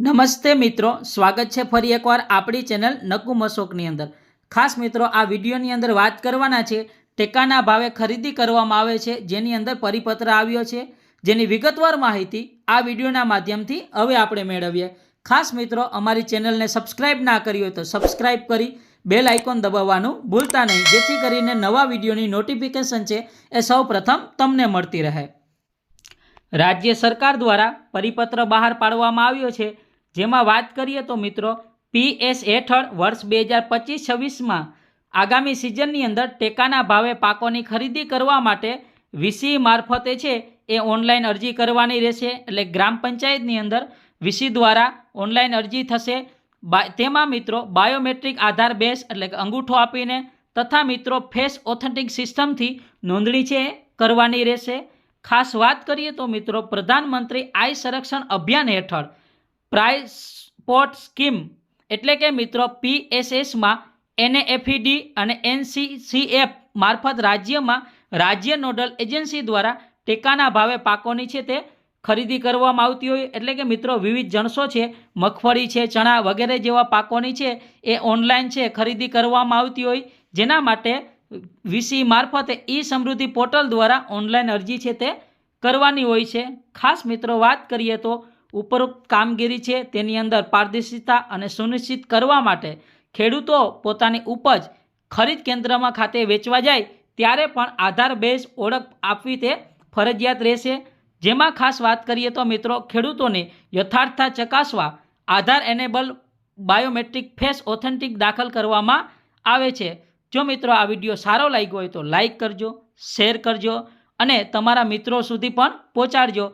નમસ્તે મિત્રો, સ્વાગત છે ફરી એકવાર આપણી ચેનલ નકુ અશોકની અંદર. ખાસ મિત્રો, આ વિડીયોની અંદર વાત કરવાના છે, ટેકાના ભાવે ખરીદી કરવામાં આવે છે, જેની અંદર પરિપત્ર આવ્યો છે. જેની વિગતવાર માહિતી આ વિડીયોના માધ્યમથી હવે આપણે મેળવીએ. ખાસ મિત્રો, અમારી ચેનલને સબસ્ક્રાઇબ ના કરી હોય તો સબસ્ક્રાઇબ કરી બેલ આઇકોન દબાવવાનું ભૂલતા નહીં, જેથી કરીને નવા વિડીયોની નોટિફિકેશન છે એ સૌ તમને મળતી રહે. રાજ્ય સરકાર દ્વારા પરિપત્ર બહાર પાડવામાં આવ્યો છે. જેમાં વાત કરીએ તો મિત્રો પીએસ હેઠળ વર્ષ બે હજાર પચીસ છવ્વીસમાં આગામી સિઝનની અંદર ટેકાના ભાવે પાકોની ખરીદી કરવા માટે વીસી મારફતે છે એ ઓનલાઈન અરજી કરવાની રહેશે. એટલે ગ્રામ પંચાયતની અંદર વીસી દ્વારા ઓનલાઈન અરજી થશે. તેમાં મિત્રો બાયોમેટ્રિક આધાર બેઝ એટલે કે અંગૂઠો આપીને તથા મિત્રો ફેસ ઓથેન્ટિક સિસ્ટમથી નોંધણી છે કરવાની રહેશે. ખાસ વાત કરીએ તો મિત્રો, પ્રધાનમંત્રી આય સંરક્ષણ અભિયાન હેઠળ પ્રાઇસ સ્પોટ સ્કીમ એટલે કે મિત્રો પીએસએસમાં એનએફઈડી અને એનસીસીએફ મારફત રાજ્યમાં રાજ્ય નોડલ એજન્સી દ્વારા ટેકાના ભાવે પાકોની છે તે ખરીદી કરવામાં આવતી હોય એટલે કે મિત્રો વિવિધ જણસો છે, મગફળી છે, ચણા વગેરે જેવા પાકોની છે એ ઓનલાઈન છે, ખરીદી કરવામાં આવતી હોય. જેના માટે વીસી મારફતે ઈ સમૃદ્ધિ પોર્ટલ દ્વારા ઓનલાઈન અરજી છે તે કરવાની હોય છે. ખાસ મિત્રો વાત કરીએ તો ઉપરોક્ત કામગીરી છે તેની અંદર પારદર્શિતા અને સુનિશ્ચિત કરવા માટે ખેડૂતો પોતાની ઉપજ ખરીદ કેન્દ્રમાં ખાતે વેચવા જાય ત્યારે પણ આધાર બેઝ ઓળખ આપવી તે ફરજિયાત રહેશે. જેમાં ખાસ વાત કરીએ તો મિત્રો, ખેડૂતોને યથાર્થતા ચકાસવા Aadhaar enable biometric face authentic દાખલ કરવામાં આવે છે. જો મિત્રો આ વીડિયો સારો લાગ્યો હોય તો લાઈક કરજો શેર કરજો અને તમારા મિત્રો સુધી પણ પહોંચાડજો.